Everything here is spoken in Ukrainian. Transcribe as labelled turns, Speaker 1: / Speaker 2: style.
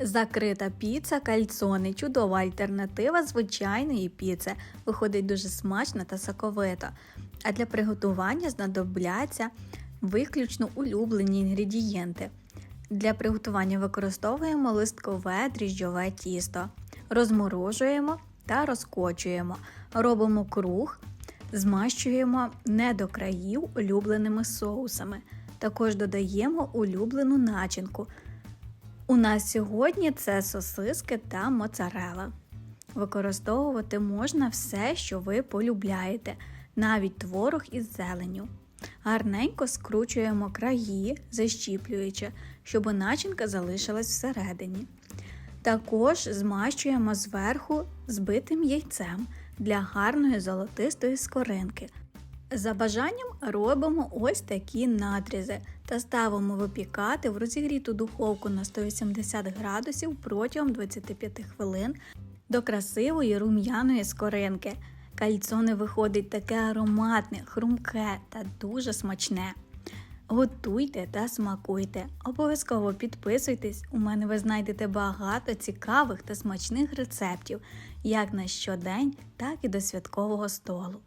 Speaker 1: Закрита піца кальцони чудова альтернатива звичайної піци. Виходить дуже смачно та соковито. А для приготування знадобляться виключно улюблені інгредієнти. Для приготування використовуємо листкове дріжджове тісто, розморожуємо та розкочуємо, робимо круг, змащуємо не до країв улюбленими соусами. Також додаємо улюблену начинку. У нас сьогодні це сосиски та моцарела. Використовувати можна все, що ви полюбляєте, навіть творог із зеленню. Гарненько скручуємо краї, защіплюючи, щоб начинка залишилась всередині. Також змащуємо зверху збитим яйцем для гарної золотистої скоринки. За бажанням робимо ось такі надрізи та ставимо випікати в розігріту духовку на 180 градусів протягом 25 хвилин до красивої рум'яної скоринки. Кальцоне виходить таке ароматне, хрумке та дуже смачне. Готуйте та смакуйте. Обов'язково підписуйтесь. У мене ви знайдете багато цікавих та смачних рецептів як на щодень, так і до святкового столу.